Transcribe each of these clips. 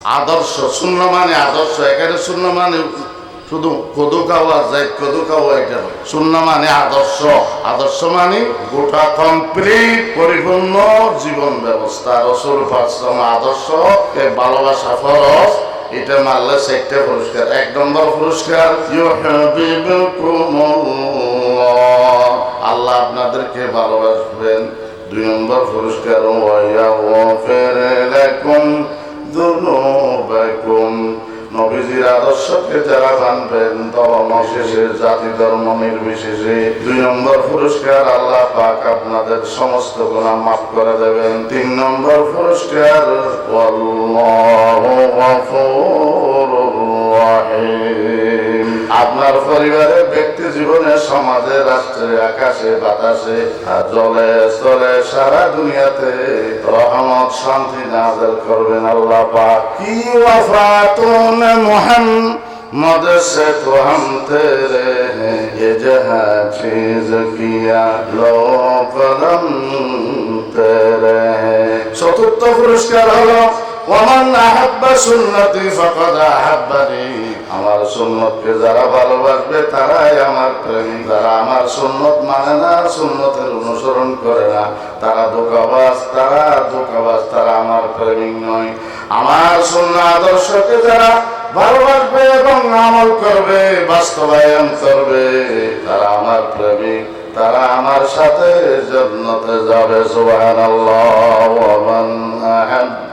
আদর্শ, শূন্য মানে আদর্শ, এখানে শূন্য মানে শুধু কদু খাওয়া যায় কদু খাওয়া এটা শূন্য মানে আদর্শ। আদর্শ মানে গোটা কমপ্লিট পরিপূর্ণ জীবন ব্যবস্থা। রসুল পাশ্রম আদর্শ ভালোবাসা ফরজ, এটা মারলে চারটে পুরস্কার এক নম্বর পুরস্কার। আল্লাহ আপনাদেরকে ভালোবাসবেন। দুই নম্বর পুরস্কার ওয়াইয়াগফির লাকুম নবীজির আদর্শকে যারা জানবেন ধর্ম শেষে জাতি ধর্ম নির্বিশেষে দুই নম্বর পুরস্কার আল্লাহ পাক আপনাদের সমস্ত গুণা মাফ করে দেবেন। তিন নম্বর পুরস্কার আপনার পরিবারের ব্যক্তি জীবনে সমাজে রাষ্ট্রে আকাশে বাতাসে আর জলে স্থলে সারা দুনিয়াতে রহমত শান্তি নাজেল করবেন আল্লাহ পাক কি ওয়াফাতুন মোহাম্মদ से तो हम तेरे हैं ये जहाँ चीज किया लो कदम तेरे हैं চতুর্থ পুরস্কার হলো ওমান আহাব্বা সুন্নতি, ফাকাদ আহাব্বানি। আমার সুন্নতকে যারা ভালোবাসবে, তারাই আমার প্রেমিক যারা আমার সুন্নত মানে না, সুন্নতের অনুসরণ করে না। তারা ধোকাবাজ তারা ধোকাবাজ তারা আমার প্রেমিক নয়। আমার শূন্য আদর্শকে যারা ভালোবাসবে এবং আমল করবে, বাস্তবায়ন করবে, তারা আমার প্রেমিক তারা আমার সাথে জন্নতে যাবে, সুবহানাল্লাহ। ওয়া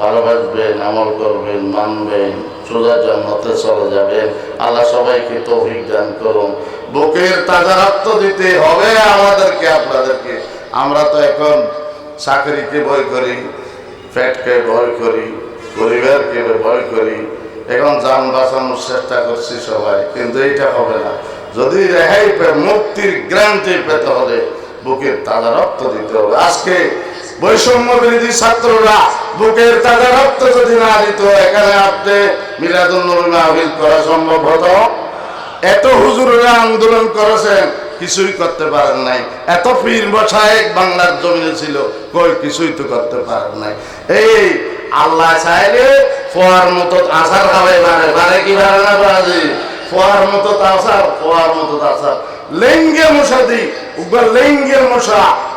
ভালোবাসবেন, আমল করবেন, মানবেন সুদা জন্মতে চলে যাবেন। আল্লাহ সবাইকে তৌফিক দান করুন। বুকের তাজা রক্ত দিতে হবে আমাদেরকে, আপনাদেরকে। আমরা তো এখন চাকরিকে ভয় করি ফ্যাটকে ভয় করি পরিবারকে ভয় করি। এখন যান বাঁচানোর চেষ্টা করছি সবাই, কিন্তু এটা হবে না। যদি রেহাই মুক্তির গ্রান্টি পেতে হলে বুকের তাজা রক্ত দিতে হবে। আজকে বৈষম্য বিরোধী ছাত্ররা বুকের তাজা রক্ত যদি না দিত, এখানে আপনি মিলাদুল করা সম্ভব হতো? এত হুজুরেরা আন্দোলন করেছেন, কিছুই করতে পারেন নাই। এত পীর বসায়েক বাংলার জমিনে ছিল, কই কিছুই তো করতে পারেন নাই। এই আল্লাহ চাইলে ফোয়ার মতো আসার বারে বারে কি বারে না বাজি ফোয়ার মতো আসার, ফোয়ার মতো আসার। লেঙ্গে মশা দি লেঙ্গের মশা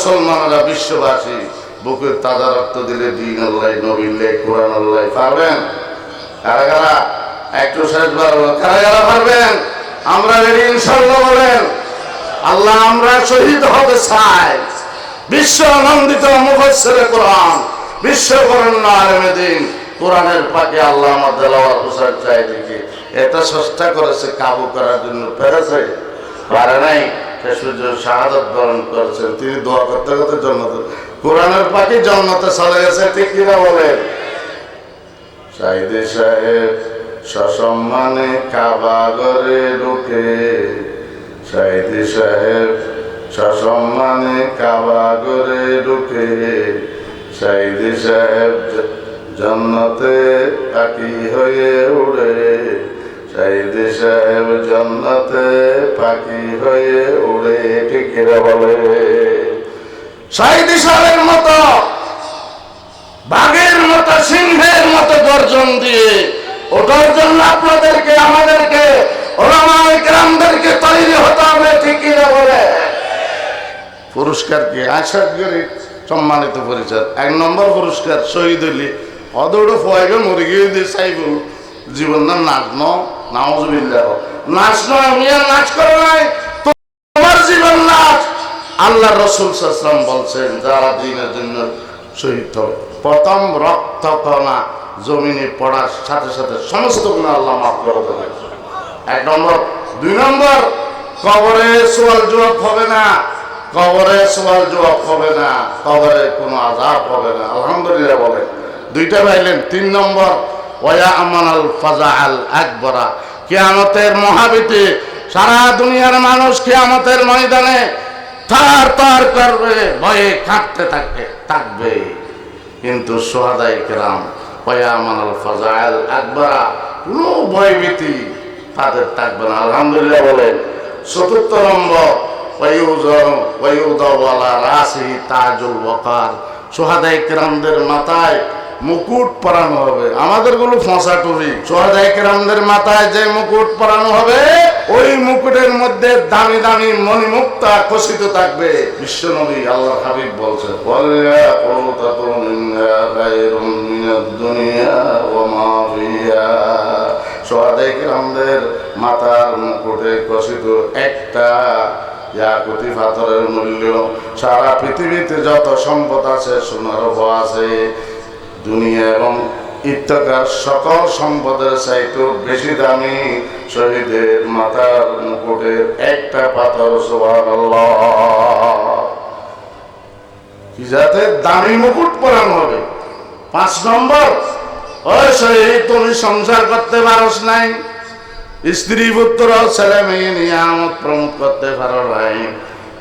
মুসলমানরা বিশ্ববাসী, বুকের তাজা রক্ত দিলে দিন আল্লাহ নবীলে কোরআন আল্লাহ, পারবেন? কারা কারা? একটু শেষ পারব কারা কারা পারবেন? আমরা রেডি ইনশাল্লাহ বলেন। আল্লাহ আমরা শহীদ হতে চাই। বিশ্ব আনন্দিত মুখস্থরে কোরআন, বিশ্ব বরণ্য আলমে দিন কোরআনের পাকে আল্লাহ আমার দেলাওয়ার প্রসার চাই দেখি এটা চেষ্টা করেছে কাবু করার জন্য পেরেছে পারে নাই। সূর্য শাহাদত বরণ করেছেন তিনি দোয়া করতে করতে জন্মতে কোরআনের পাখি জন্মতে চলে গেছে, ঠিক কিনা বলেন? সাইদে সাহেব সসম্মানে কাবা ঘরে ঢুকে, সাইদে সাহেব সসম্মানে কাবা ঘরে ঢুকে, সাইদে সাহেব জন্নতে পাখি হয়ে উড়ে। সাইদে সাহেব জন্নতে পাখি হয়ে উড়ে কিনা বলে। সাইদি সাহেবের মতো, বাঘের মতো, সিংহের মতো গর্জন দিয়ে ওটার জন্য আপনাদেরকে, আমাদেরকে ওলামাই গ্রামদেরকে তৈরি হতে হবে ঠিকই না বলে। পুরস্কার কি? আশা করি সম্মানিত পরিচয়। এক নম্বর পুরস্কার, শহীদ হলি অদৌড় ফয়েগে মরে গিয়ে দিয়ে চাইবুল জীবন না নাচনো নাচ নয় আমি আর নাচ করে নাই। তোমার জীবন নাচ আল্লাহ রসুল সাল্লাম বলছেন, যারা দিনের জন্য শহীদ হবে, প্রথম রক্ত কণা জমিনে পড়ার সাথে সাথে সমস্ত গুণা আল্লাহ মাফ করে দেবে এক নম্বর। দুই নম্বর, কবরে সোয়াল জবাব হবে না। কবরে সোয়াল জবাব হবে না। কবরে কোনো আজাব হবে না। আলহামদুলিল্লাহ বলে। দুইটা পাইলেন তিন নম্বর ওয়া আমান আল ফাজা আল আকবরা। কেয়ামতের মহাবিতে সারা দুনিয়ার মানুষ কেয়ামতের ময়দানে তার তার করবে, ভয়ে কাঁপতে থাকবে থাকবে। কিন্তু সোহাদাই কেরাম আকবরা তাদের থাকবে আলহামদুলিল্লাহ বলেন, চতুর্থ নম্বর তাজুল সোহাদাই মাথায় মুকুট পরানো হবে। আমাদেরগুলো ফসা টুপি। সোহাদাই কেরামদের মাথায় যে মুকুট পরানো হবে, ওই মুকুটের মধ্যে দামি দামি মণিমুক্তা খসিত থাকবে। বিশ্বনবী আল্লাহ হাবিব বলছে ওয়াল্লা কুতাতুন মিনহা দুনিয়া ওয়া মা ফিহা। সোহাদাই কেরামদের মাথার মুকুটে খসিত একটা ইয়াকুতি পাথরের মূল্য সারা পৃথিবীতে যত সম্পদ আছে, সোনার আছে দুনিয়া এবং ইত্যাকার সকল সম্পদের চাইতে বেশি দামি শহীদের মাথার মুকুটের একটা পাথর সোহান যাতে দামি মুকুট পরানো হবে? পাঁচ নম্বর ওই শহীদ, তুমি সংসার করতে পারস নাই। স্ত্রী, পুত্র, ছেলে, মেয়ে নিয়ে আমোদ প্রমোদ করতে পারো নাই।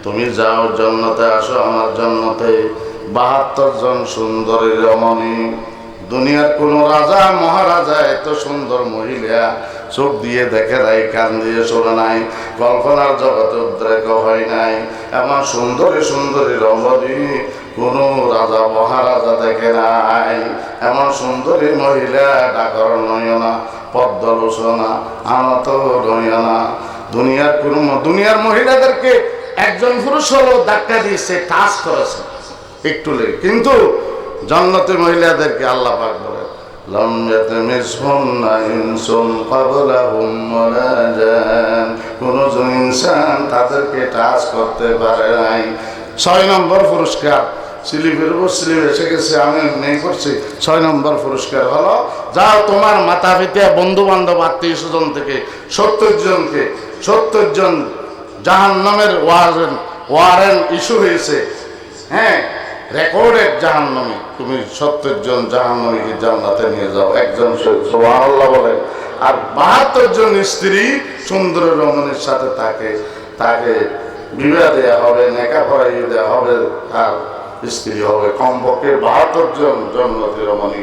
তুমি যাও জন্মতে আসো আমার জন্নতে। বাহাত্তর জন সুন্দরী রমণী। দুনিয়ার কোন রাজা, মহারাজা, এত সুন্দর মহিলা, চোখ দিয়ে দেখে নাই, কান দিয়ে শোনে নাই, কল্পনার জগতে উদ্রেক হয় নাই। এমন সুন্দরী সুন্দরী রমণী কোন রাজা, মহারাজা দেখে নাই। এমন সুন্দরী মহিলা ডাকর নয়না পদ্ম পদ্মলোচনা আনত নয়না দুনিয়ার কোন দুনিয়ার মহিলাদেরকে একজন পুরুষ হলো ধাক্কা দিয়েছে টাচ করেছে। একটু লেগে কিন্তু জন্নতে মহিলাদেরকে আল্লাহ পাক বলে, লম ইয়াতমিসহুন্না ইনসুন ক্বাবলাহুম ওয়ালা জান। কোন ইনসান তাদেরকে টাচ করতে পারে নাই। ছয় নম্বর পুরস্কার। স্লিপের উপর স্লিপ এসে গেছে, আমি নেই করছি ছয় নম্বর পুরস্কার হলো, যাও তোমার মাতা পিতা বন্ধু বান্ধব আত্মীয় স্বজন থেকে সত্তর জনকে, সত্তর জন জাহান নামের ওয়ারেন ওয়ারেন ইস্যু হয়েছে। হ্যাঁ রেকর্ডেড জাহান্নামী। তুমি সত্তর জন জাহান্নামীকে জান্নাতে নিয়ে যাও। একজন সোহানাল্লাহ বলে। আর বাহাত্তর জন স্ত্রী সুন্দর রমণীর সাথে থাকে তাকে বিবাহ দেওয়া হবে, নেকা ফরাইয়ে দেওয়া হবে আর স্ত্রী হবে। কমপক্ষে বাহাত্তর জন জন্মতি রমণী।